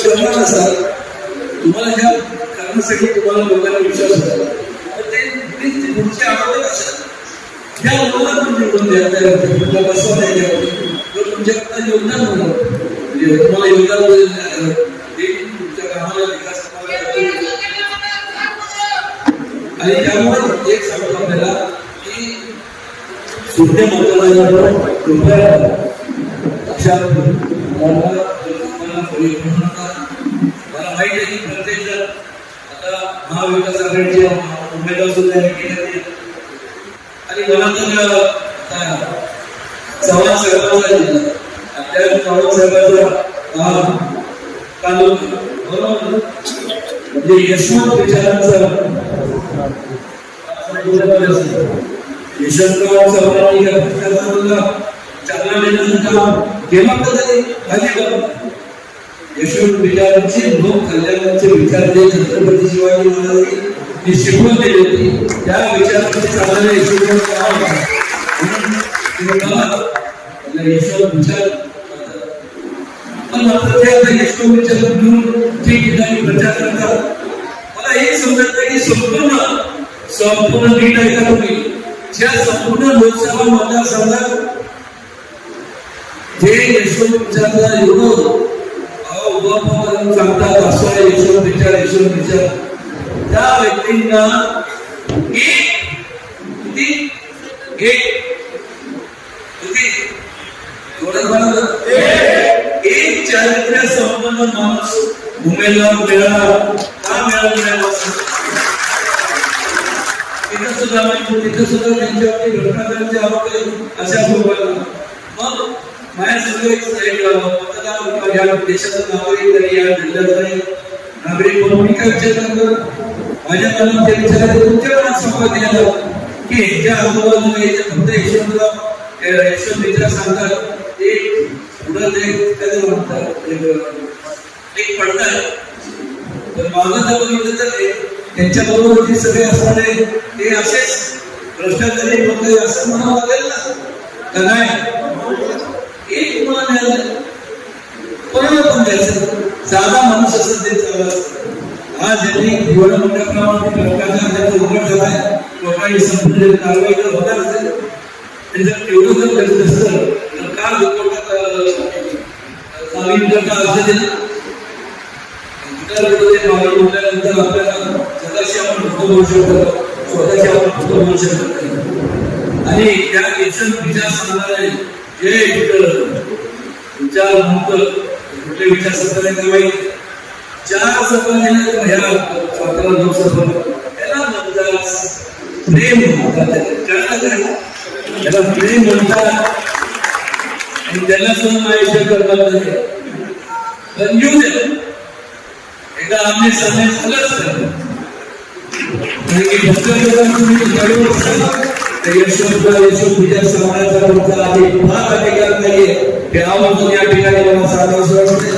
करणार असाल तुम्हाला ह्या कारणासाठी तुम्हाला लोकांना विश्वास होता ते ते पुढचे लोकांना तुम्ही निवडून द्या त्या तुमच्या बसवा नाही द्या तर तुमच्याकडनं योगदान होणार म्हणजे तुम्हाला योगदान देईल तुमच्या कामाला विकास आणि त्यामुळे एक सांगतो आपल्याला की सुद्धा मतदानावर कृपया लक्षात मला माहिती आहे की प्रत्येक जण आता महाविकास आघाडीचे उमेदवार सुद्धा आणि मला तर चव्हाण साहेबांचा चव्हाण साहेबांचा तालुका बरोबर. म्हणजे यशवंत विचारांचा यशवंतराव चव्हाण या चालना देण्याचं काम केलं तर? बघा. विचारांचे लोक कल्याणाचे विचार जे छत्रपती शिवाजी महाराजांनी शिकवून दिले होते त्या विचारांचे चालणारे यशवंत विचार पण मात्र ते आता विचार घेऊन ठिकठिकाणी प्रचार करतात मला हे समजत नाही की संपूर्ण संपूर्ण नीट ऐका तुम्ही ज्या संपूर्ण लोकसभा मतदारसंघात जे विचारला एवढं करून सांगतात असं आहे यशवंत विचार यशवंत विचार त्या व्यक्तींना एक किती एक एक चारित्र्य संपन्न माणूस उमेदवार मिळाला का मिळाला नाही तिथं सुद्धा म्हणजे तिथं सुद्धा त्यांच्यावरती भ्रष्टाचाराचे आरोप अशा स्वरूपाला मग माझ्या सगळे एक मतदार या नागरिक तरी या नागरिक म्हणून मी काय विचार करतो माझ्या मनात ते विचार तुमच्या मनात दिला की आजूबाजूला याच्या फक्त यशवंतराव यशवंत मित्र सांगतात पुढं ते म्हणतात एक- पडतात तर माझं जर बघितलं तर त्यांच्या बरोबर जे सगळे असणारे ते असेच भ्रष्टाचारी लोक असं म्हणावं लागेल ना. तर नाही एक तुम्हाला मिळालं कोणाला पण द्यायचं साधा माणूस असेल ते चालत असतं आज यांनी एवढ्या मोठ्या प्रमाणात भ्रष्टाचार त्याचा उघड झालाय लोकांनी संपूर्ण कारवाई जर होणार असेल आणि जर एवढं जर करत असतं तर का लोकांना करता अर्ज दिला. इतरांकडे आपल्याला स्वतःशी आपण नको होऊ शकतो स्वतःशी आपण शकत. नाही आणि त्या विचार सांगणारे जे विचार म्हणतो विचार सांगणारे काय माहिती चार सभा दिल्या ह्या दोन लोकसभा त्याला म्हणतात प्रेम म्हणतात. त्याला प्रेम म्हणतात. आणि त्याला सुद्धा आयुष्य करतात नाही. पण येऊ द्या. एकदा आम्ही सामने झालंच नाही. कारण की तुम्ही असाल, तर यशवंत यशवंत समाजाचा तुमचा फार अधिकार नाहीये हे आवर्जून या ठिकाणी मला सांगावं वाटतं